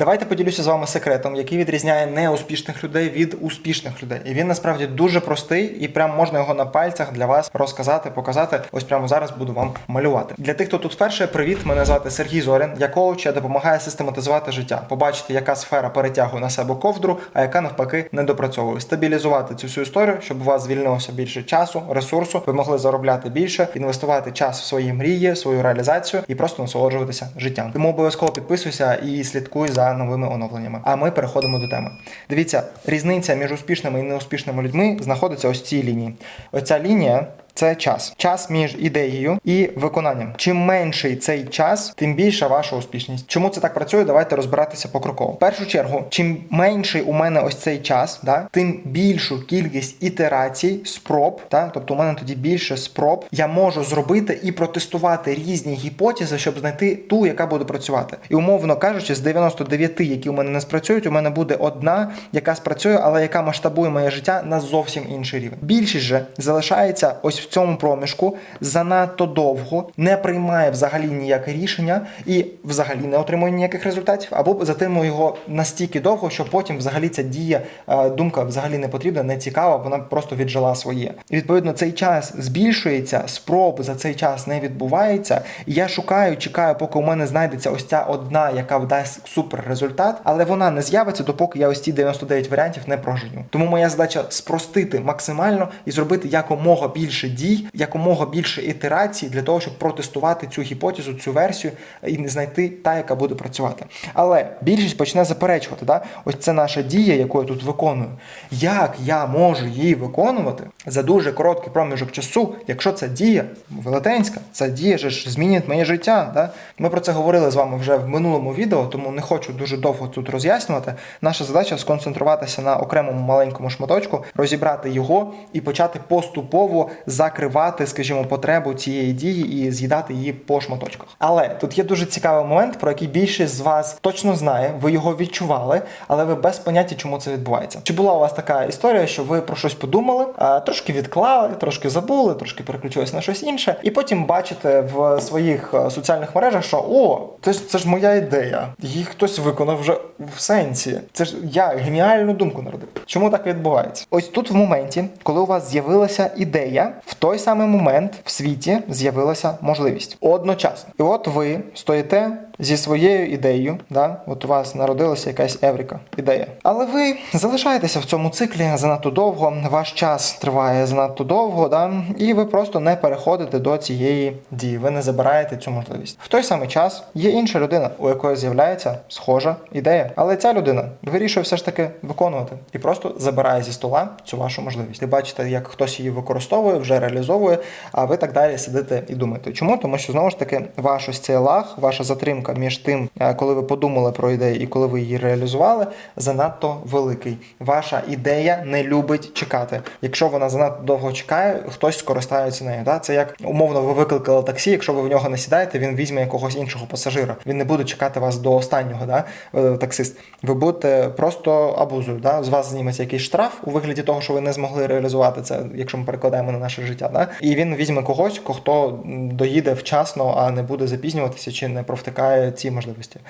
Давайте поділюся з вами секретом, який відрізняє неуспішних людей від успішних людей. І він насправді дуже простий, і прям можна його на пальцях для вас розказати, показати. Ось прямо зараз буду вам малювати. Для тих, хто тут вперше, привіт, мене звати Сергій Зорін. Я коуч, я допомагаю систематизувати життя, побачити, яка сфера перетягує на себе ковдру, а яка навпаки недопрацьовує. Стабілізувати цю всю історію, щоб у вас звільнилося більше часу, ресурсу, ви могли заробляти більше, інвестувати час в свої мрії, свою реалізацію і просто насолоджуватися життям. Тому обов'язково підписуйся і слідкуй за новими оновленнями. А ми переходимо до теми. Дивіться, різниця між успішними і неуспішними людьми знаходиться ось цій лінії. Оця лінія. Це час. Час між ідеєю і виконанням. Чим менший цей час, тим більша ваша успішність. Чому це так працює? Давайте розбиратися покроково. В першу чергу, чим менший у мене ось цей час, да, тим більшу кількість ітерацій, спроб, да, тобто у мене тоді більше спроб, я можу зробити і протестувати різні гіпотези, щоб знайти ту, яка буде працювати. І умовно кажучи, з 99, які у мене не спрацюють, у мене буде одна, яка спрацює, але яка масштабує моє життя на зовсім інший рівень. Більшість же залишається ось в цьому проміжку занадто довго, не приймає взагалі ніяке рішення і взагалі не отримує ніяких результатів, або затримує його настільки довго, що потім взагалі ця дія, е, думка взагалі не потрібна, не цікава, вона просто віджила своє. І відповідно цей час збільшується, спроб за цей час не відбувається. І я шукаю, чекаю, поки у мене знайдеться ось ця одна, яка вдасть супер результат, але вона не з'явиться, допоки я ось ці 99 варіантів не проженю. Тому моя задача спростити максимально і зробити якомога більше дій, якомога більше ітерацій для того, щоб протестувати цю гіпотезу, цю версію і не знайти та, яка буде працювати. Але більшість почне заперечувати. Да? Ось це наша дія, яку я тут виконую. Як я можу її виконувати за дуже короткий проміжок часу, якщо ця дія велетенська, ця дія ж змінить моє життя. Да? Ми про це говорили з вами вже в минулому відео, тому не хочу дуже довго тут роз'яснювати. Наша задача сконцентруватися на окремому маленькому шматочку, розібрати його і почати поступово закривати, скажімо, потребу цієї дії і з'їдати її по шматочках. Але тут є дуже цікавий момент, про який більшість з вас точно знає, ви його відчували, але ви без поняття, чому це відбувається. Чи була у вас така історія, що ви про щось подумали, трошки відклали, трошки забули, трошки переключились на щось інше, і потім бачите в своїх е, соціальних мережах, що о, це ж це ж моя ідея. Її хтось виконав вже в сенсі. Це ж я геніальну думку народив. Чому так відбувається? Ось тут в моменті, коли у вас з'явилася ідея, в той самий момент в світі з'явилася можливість одночасно. І от ви стоїте зі своєю ідеєю, да? от у вас народилася якась еврика, ідея. Але ви залишаєтеся в цьому циклі занадто довго, ваш час триває занадто довго, да? і ви просто не переходите до цієї дії. Ви не забираєте цю можливість. В той самий час є інша людина, у якої з'являється схожа ідея. Але ця людина вирішує все ж таки виконувати і просто забирає зі стола цю вашу можливість. Ви бачите, як хтось її використовує, вже реалізовує, а ви так далі сидите і думаєте. Чому? Тому що знову ж таки ваш ось цей лаг, ваша затримка між тим, е, коли ви подумали про ідею і коли ви її реалізували, занадто великий. Ваша ідея не любить чекати. Якщо вона занадто довго чекає, хтось скористається нею. Да? Це як умовно ви викликали таксі. Якщо ви в нього не сідаєте, він візьме якогось іншого пасажира. Він не буде чекати вас до останнього, да? е, таксист. Ви будете просто абузою. Да? З вас зніметься якийсь штраф у вигляді того, що ви не змогли реалізувати це, якщо ми перекладаємо на наше життя. Да? І він візьме когось, хто доїде вчасно, а не буде запізнюватися чи не провтикає ці можливості.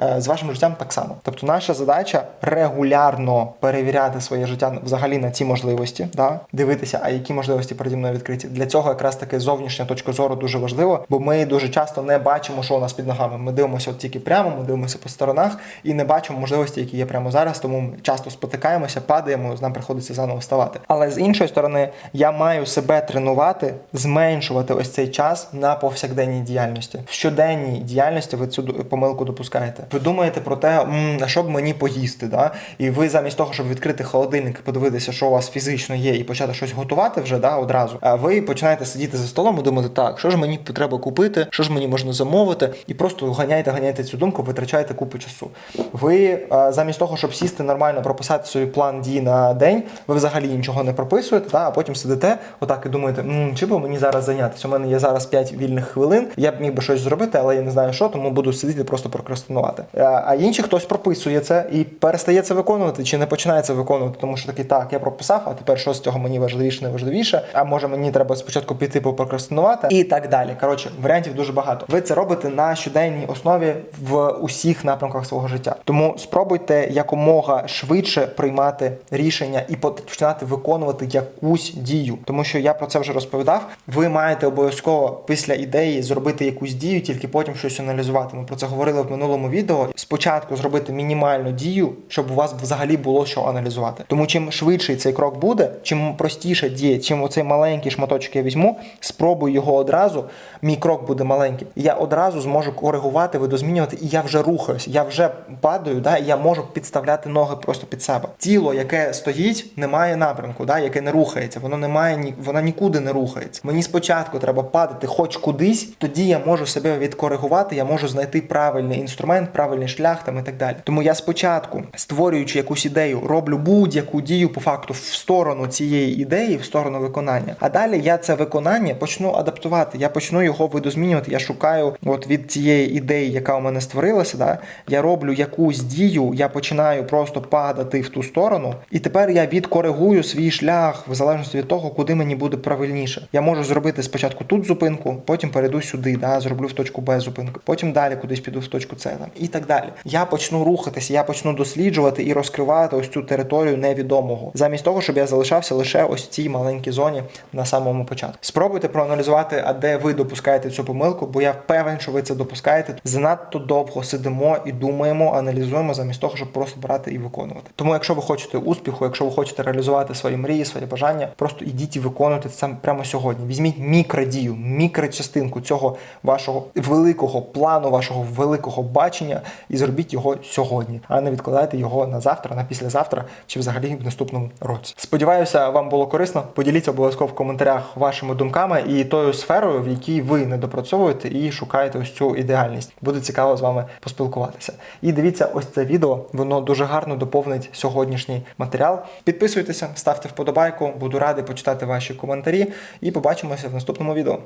Е, З вашим життям так само. Тобто, наша задача регулярно перевіряти своє життя взагалі на ці можливості, да? дивитися, а які можливості переді мною відкриті. Для цього якраз таки зовнішня точка зору дуже важлива, бо ми дуже часто не бачимо, що у нас під ногами. Ми дивимося от тільки прямо, ми дивимося по сторонах і не бачимо можливості, які є прямо зараз. Тому ми часто спотикаємося, падаємо, нам приходиться заново вставати. Але з іншої сторони, я маю себе тренувати, зменшувати ось цей час на повсякденній діяльності. В щоденній діяльності ви цю помилку допускаєте. Ви думаєте про те, «М, що б мені поїсти, да? і ви замість того, щоб відкрити холодильник подивитися, що у вас фізично є, і почати щось готувати вже да, одразу. А ви починаєте сидіти за столом і думати, так, що ж мені треба купити, що ж мені можна замовити, і просто ганяєте, ганяєте цю думку, витрачаєте купу часу. Ви замість того, щоб сісти нормально, прописати собі план дій на день, ви взагалі нічого не прописуєте, да, а потім сидите отак і думаєте, «М, чи би мені зараз зайнятися? У мене є зараз 5 вільних хвилин, я б міг би щось зробити, але я не знаю що, тому буду сидіти просто прокрастинувати. А, а інші хтось прописує це і перестає це виконувати, чи не починає це виконувати, тому що такий так, я прописав, а тепер що з цього мені важливіше, не важливіше. А може мені треба спочатку піти попрокрастинувати і так далі. Коротше, варіантів дуже багато. Ви це робите на щоденній основі в усіх напрямках свого життя. Тому спробуйте якомога швидше приймати рішення і починати виконувати якусь дію, тому що я про це вже розповідав. Ви маєте обов'язково після ідеї зробити якусь дію, тільки потім щось аналізувати. Ми про це говорили в минулому відео. Спочатку зробити мінімальну дію, щоб у вас взагалі було що аналізувати. Тому чим швидший цей крок буде, чим простіше діє, чим оцей маленький шматочок я візьму, спробую його одразу. Мій крок буде маленький. Я одразу зможу коригувати, видозмінювати, і я вже рухаюсь, я вже падаю, да, і я можу підставляти ноги просто під себе. Тіло, яке стоїть, не має напрямку, да, яке не рухається, воно не має ні, воно нікуди не рухається. Мені спочатку треба падати хоч кудись, тоді я можу себе відкоригувати, я можу знайти правильний інструмент, правильний шлях там і так далі. Тому я спочатку, створюючи якусь ідею, роблю будь-яку дію по факту в сторону цієї ідеї, в сторону виконання. А далі я це виконання почну адаптувати. Я почну його видозмінювати. Я шукаю от від цієї ідеї, яка у мене створилася. Да, я роблю якусь дію, я починаю просто падати в ту сторону, і тепер я відкоригую свій шлях в залежності від того, куди мені буде правильніше. Я можу зробити спочатку тут зупинку, потім перейду сюди, да, зроблю в точку Б зупинку, потім далі кудись піду в точку С там, і так далі. Я почну рухатися, я почну досліджувати і розкривати ось цю територію невідомого, замість того, щоб я залишався лише ось в цій маленькій зоні на самому початку. Спробуйте проаналізувати, а де ви допускаєте цю помилку, бо я впевнений, що ви це допускаєте. Занадто довго сидимо і думаємо, аналізуємо замість того, щоб просто брати і виконувати. Тому, якщо ви хочете успіху, якщо ви хочете реалізувати свої мрії, свої бажання, просто ідіть і виконуйте це прямо сьогодні. Візьміть мікродію, мікрочастинку цього вашого великого плану, вашого великого бачення, і зробіть його сьогодні, а не відкладайте його на завтра, на післязавтра чи взагалі в наступному році. Сподіваюся, вам було корисно. Поділіться обов'язково в коментарях вашими думками і тою сферою, в якій ви не допрацьовуєте і шукаєте ось цю ідеальність. Буде цікаво з вами поспілкуватися. І дивіться, ось це відео, воно дуже гарно доповнить сьогоднішній матеріал. Підписуйтеся, ставте вподобайку, буду радий почитати ваші коментарі і побачимося в наступному відео.